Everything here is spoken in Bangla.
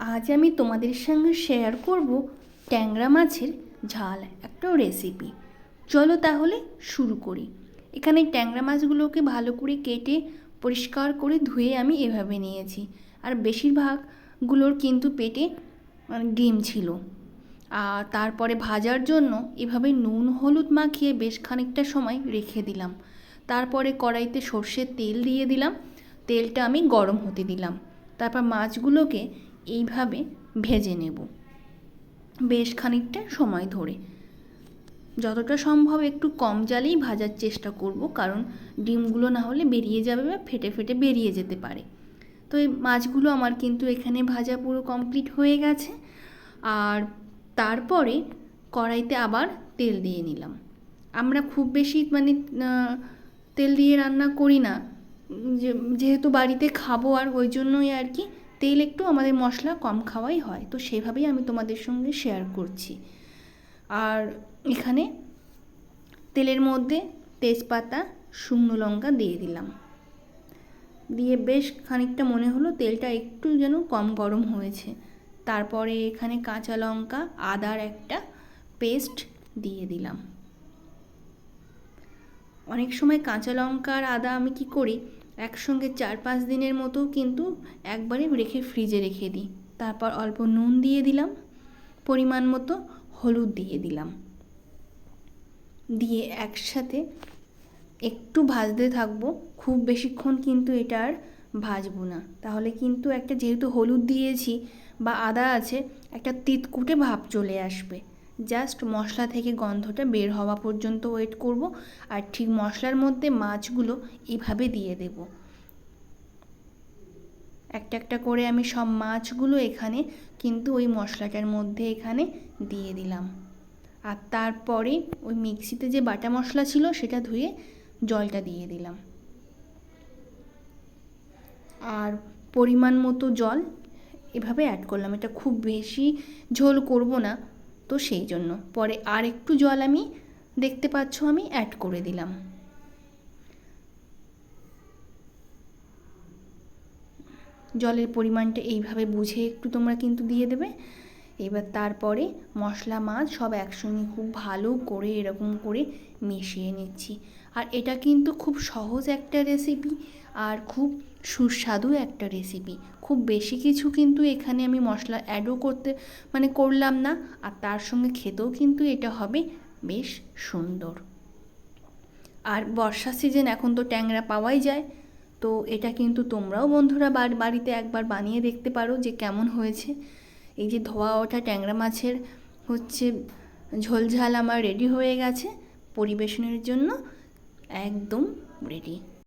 আজ আমি তোমাদের সঙ্গে শেয়ার করব ট্যাংরা মাছের ঝাল একটা রেসিপি চলো তাহলে শুরু করি। এখানে ট্যাংরা মাছগুলোকে ভালো করে কেটে, পরিষ্কার করে ধুয়ে আমি এভাবে নিয়েছি। আর বেশিরভাগগুলোর কিন্তু পেটে মানে ডিম ছিল। আর তারপরে ভাজার জন্য এভাবে নুন, হলুদ মাখিয়ে বেশ খানিকটা সময় রেখে দিলাম। তারপরে কড়াইতে সর্ষের তেল দিয়ে দিলাম। তেলটা আমি গরম হতে দিলাম। তারপর মাছগুলোকে এইভাবে ভেজে নেব। বেশ খানিকটা সময় ধরে। যতটা সম্ভব একটু কম জালেই ভাজার চেষ্টা করব, কারণ ডিমগুলো না হলে বেরিয়ে যাবে বা ফেটে ফেটে বেরিয়ে যেতে পারে। তো এই মাছগুলো আমার কিন্তু এখানে ভাজা পুরো কমপ্লিট হয়ে গেছে। আর তারপরে কড়াইতে আবার তেল দিয়ে নিলাম। আমরা খুব বেশি মানে তেল দিয়ে রান্না করি না। যেহেতু বাড়িতে খাব আর ওই জন্যই আর কি তেল একটু আমাদের মশলা কম খাওয়াই হয়। তো সেভাবেই আমি তোমাদের সঙ্গে শেয়ার করছি। আর এখানে তেলের মধ্যে তেজপাতা, শুকনো লঙ্কা দিয়ে দিলাম। দিয়ে বেশ খানিকটা মনে হলো তেলটা একটু যেন কম গরম হয়েছে। তারপরে এখানে কাঁচা লঙ্কা, আদার একটা পেস্ট দিয়ে দিলাম। অনেক সময় কাঁচা লঙ্কা আর আদা আমি কি করি একসঙ্গে চার পাঁচ দিনের মতো কিন্তু একবারে রেখে ফ্রিজে রেখে দিই। তারপর অল্প নুন দিয়ে দিলাম, পরিমাণ মতো হলুদ দিয়ে দিলাম। দিয়ে একসাথে একটু ভাজতে থাকব, খুব বেশিক্ষণ কিন্তু এটা আর ভাজবো না। তাহলে কিন্তু একটা যেহেতু হলুদ দিয়েছি বা আদা আছে, একটা তিতকুটে ভাব চলে আসবে। জাস্ট মশলা থেকে গন্ধটা বের হওয়া পর্যন্ত ওয়েট করব আর ঠিক মশলার মধ্যে মাছগুলো এভাবে দিয়ে দেব। একটা একটা করে আমি সব মাছগুলো এখানে কিন্তু ওই মশলাটার মধ্যে এখানে দিয়ে দিলাম। আর তারপরে ওই মিক্সিতে যে বাটা মশলা ছিল সেটা ধুয়ে জলটা দিয়ে দিলাম। আর পরিমাণ মতো জল এভাবে অ্যাড করলাম। এটা খুব বেশি ঝোল করব না। তো সেই জন্য। পরে আর একটু জল আমি, দেখতে পাচ্ছ আমি অ্যাড করে দিলাম। জলের পরিমাণটা এইভাবে বুঝে একটু তোমরা কিন্তু দিয়ে দেবে। এবার তারপরে মশলা, মাছ সব একসঙ্গে খুব ভালো করে এরকম করে মিশিয়ে নিচ্ছি। আর এটা কিন্তু খুব সহজ একটা রেসিপি আর খুব সুস্বাদু একটা রেসিপি খুব বেশি কিছু কিন্তু এখানে আমি মশলা অ্যাডও করতে মানে করলাম না। আর তার সঙ্গে খেতেও কিন্তু এটা হবে বেশ সুন্দর। আর বর্ষা সিজন এখন তো ট্যাংরা পাওয়াই যায়। তো এটা কিন্তু তোমরাও বন্ধুরা বাড়িতে একবার বানিয়ে দেখতে পারো যে কেমন হয়েছে। এই যে ধোয়া ওঠা ট্যাংরা মাছের হচ্ছে ঝোলঝাল আমার রেডি হয়ে গেছে। পরিবেশনের জন্য একদম রেডি